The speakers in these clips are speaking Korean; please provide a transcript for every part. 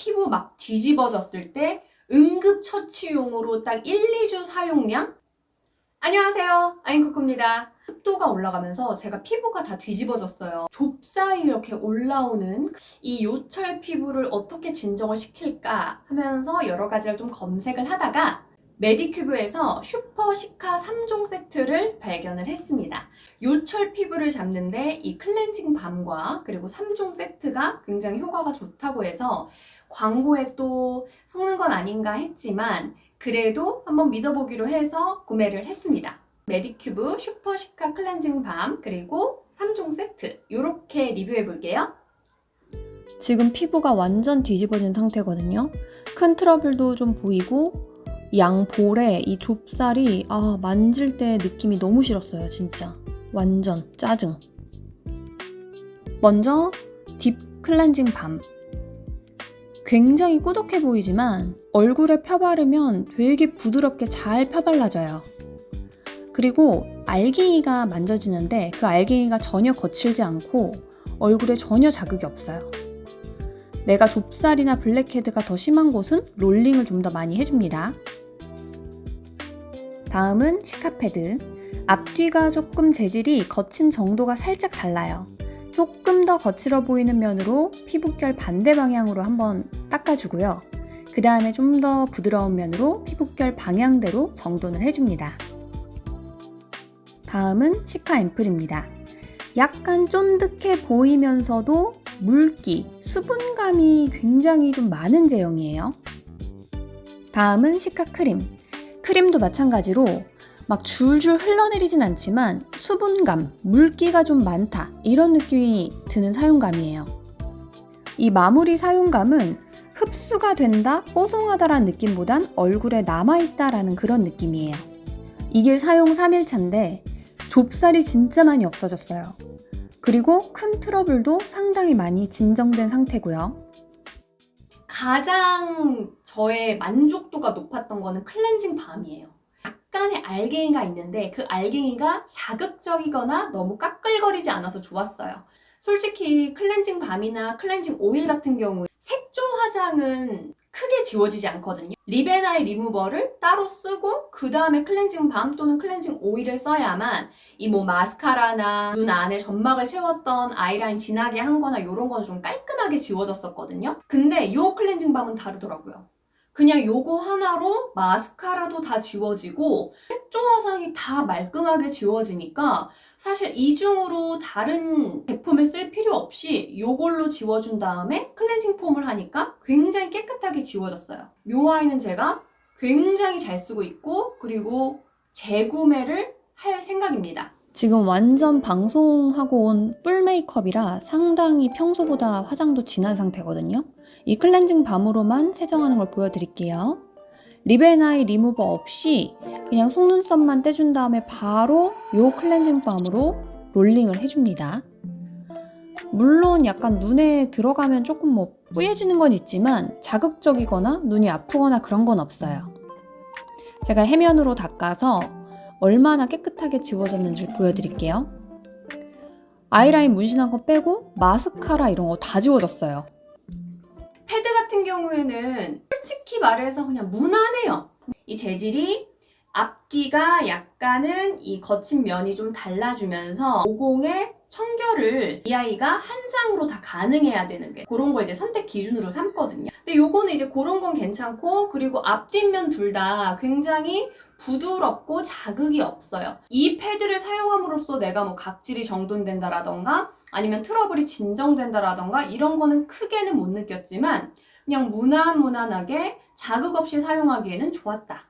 피부 막 뒤집어졌을 때 응급처치용으로 딱 1, 2주 사용량? 안녕하세요. 아임코코입니다. 습도가 올라가면서 제가 피부가 다 뒤집어졌어요. 좁쌀이 이렇게 올라오는 이 요철 피부를 어떻게 진정을 시킬까 하면서 여러 가지를 좀 검색을 하다가 메디큐브에서 슈퍼 시카 3종 세트를 발견을 했습니다. 요철 피부를 잡는데 이 클렌징 밤과 그리고 3종 세트가 굉장히 효과가 좋다고 해서 광고에 또 속는 건 아닌가 했지만 그래도 한번 믿어보기로 해서 구매를 했습니다. 메디큐브 슈퍼 시카 클렌징 밤 그리고 3종 세트 이렇게 리뷰해 볼게요. 지금 피부가 완전 뒤집어진 상태거든요. 큰 트러블도 좀 보이고 양 볼에 이 좁쌀이 아 만질 때 느낌이 너무 싫었어요, 진짜. 완전 짜증. 먼저 딥 클렌징 밤. 굉장히 꾸덕해 보이지만 얼굴에 펴바르면 되게 부드럽게 잘 펴발라져요. 그리고 알갱이가 만져지는데 그 알갱이가 전혀 거칠지 않고 얼굴에 전혀 자극이 없어요. 내가 좁쌀이나 블랙헤드가 더 심한 곳은 롤링을 좀 더 많이 해줍니다. 다음은 시카패드. 앞뒤가 조금 재질이 거친 정도가 살짝 달라요. 조금 더 거칠어 보이는 면으로 피부결 반대 방향으로 한번 닦아주고요. 그 다음에 좀 더 부드러운 면으로 피부결 방향대로 정돈을 해줍니다. 다음은 시카 앰플입니다. 약간 쫀득해 보이면서도 물기, 수분감이 굉장히 좀 많은 제형이에요. 다음은 시카 크림. 크림도 마찬가지로 막 줄줄 흘러내리진 않지만 수분감, 물기가 좀 많다. 이런 느낌이 드는 사용감이에요. 이 마무리 사용감은 흡수가 된다, 뽀송하다라는 느낌보단 얼굴에 남아있다라는 그런 느낌이에요. 이게 사용 3일차인데 좁쌀이 진짜 많이 없어졌어요. 그리고 큰 트러블도 상당히 많이 진정된 상태고요. 가장 저의 만족도가 높았던 거는 클렌징 밤이에요. 약간의 알갱이가 있는데 그 알갱이가 자극적이거나 너무 까끌거리지 않아서 좋았어요. 솔직히 클렌징 밤이나 클렌징 오일 같은 경우 색조 화장은 크게 지워지지 않거든요. 리베나이 리무버를 따로 쓰고 그 다음에 클렌징 밤 또는 클렌징 오일을 써야만 이 뭐 마스카라나 눈 안에 점막을 채웠던 아이라인 진하게 한 거나 이런 거는 좀 깔끔하게 지워졌었거든요. 근데 요 클렌징 밤은 다르더라고요. 그냥 요거 하나로 마스카라도 다 지워지고 색조 화장이 다 말끔하게 지워지니까 사실 이중으로 다른 제품을 쓸 필요 없이 요걸로 지워준 다음에 클렌징 폼을 하니까 굉장히 깨끗하게 지워졌어요. 요 아이는 제가 굉장히 잘 쓰고 있고 그리고 재구매를 할 생각입니다. 지금 완전 방송하고 온 풀 메이크업이라 상당히 평소보다 화장도 진한 상태거든요. 이 클렌징 밤으로만 세정하는 걸 보여드릴게요. 리베나이 리무버 없이 그냥 속눈썹만 떼준 다음에 바로 이 클렌징 밤으로 롤링을 해줍니다. 물론 약간 눈에 들어가면 조금 뭐 뿌얘지는 건 있지만 자극적이거나 눈이 아프거나 그런 건 없어요. 제가 해면으로 닦아서 얼마나 깨끗하게 지워졌는지 보여드릴게요. 아이라인 문신한 거 빼고 마스카라 이런 거 다 지워졌어요. 패드 같은 경우에는 솔직히 말해서 그냥 무난해요. 이 재질이 앞기가 약간은 이 거친 면이 좀 달라주면서 모공의 청결을 이 아이가 한 장으로 다 가능해야 되는 게 그런 걸 이제 선택 기준으로 삼거든요. 근데 요거는 이제 그런 건 괜찮고 그리고 앞뒷면 둘 다 굉장히 부드럽고 자극이 없어요. 이 패드를 사용함으로써 내가 뭐 각질이 정돈된다라던가 아니면 트러블이 진정된다라던가 이런 거는 크게는 못 느꼈지만 그냥 무난무난하게 자극 없이 사용하기에는 좋았다.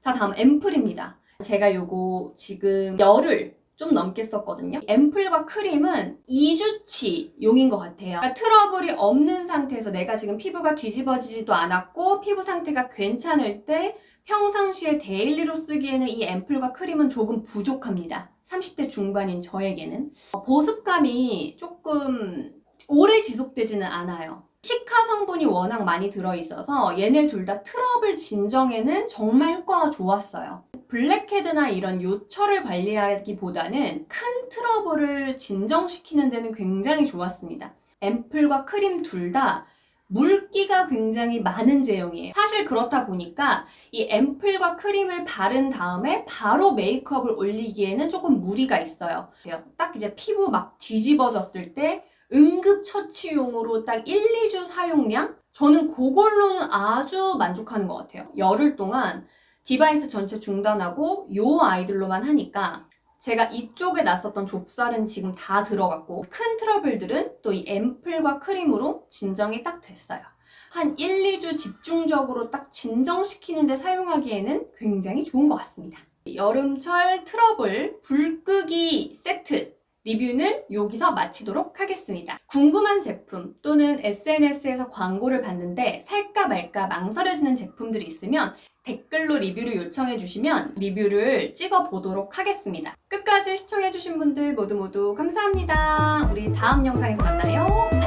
자, 다음 앰플입니다. 제가 요거 지금 열흘 좀 넘게 썼거든요. 앰플과 크림은 2주치 용인 것 같아요. 그러니까 트러블이 없는 상태에서 내가 지금 피부가 뒤집어지지도 않았고 피부 상태가 괜찮을 때 평상시에 데일리로 쓰기에는 이 앰플과 크림은 조금 부족합니다. 30대 중반인 저에게는. 어, 보습감이 조금 오래 지속되지는 않아요. 시카 성분이 워낙 많이 들어있어서 얘네 둘 다 트러블 진정에는 정말 효과가 좋았어요. 블랙헤드나 이런 요철을 관리하기보다는 큰 트러블을 진정시키는 데는 굉장히 좋았습니다. 앰플과 크림 둘 다 물기가 굉장히 많은 제형이에요. 사실 그렇다 보니까 이 앰플과 크림을 바른 다음에 바로 메이크업을 올리기에는 조금 무리가 있어요. 딱 이제 피부 막 뒤집어졌을 때 응급처치용으로 딱 1, 2주 사용량? 저는 그걸로는 아주 만족하는 것 같아요. 열흘 동안 디바이스 전체 중단하고 요 아이들로만 하니까 제가 이쪽에 났었던 좁쌀은 지금 다 들어갔고 큰 트러블들은 또 이 앰플과 크림으로 진정이 딱 됐어요. 한 1, 2주 집중적으로 딱 진정시키는데 사용하기에는 굉장히 좋은 것 같습니다. 여름철 트러블 불끄기 세트 리뷰는 여기서 마치도록 하겠습니다. 궁금한 제품 또는 SNS에서 광고를 봤는데 살까 말까 망설여지는 제품들이 있으면 댓글로 리뷰를 요청해 주시면 리뷰를 찍어 보도록 하겠습니다. 끝까지 시청해 주신 분들 모두 모두 감사합니다. 우리 다음 영상에서 만나요.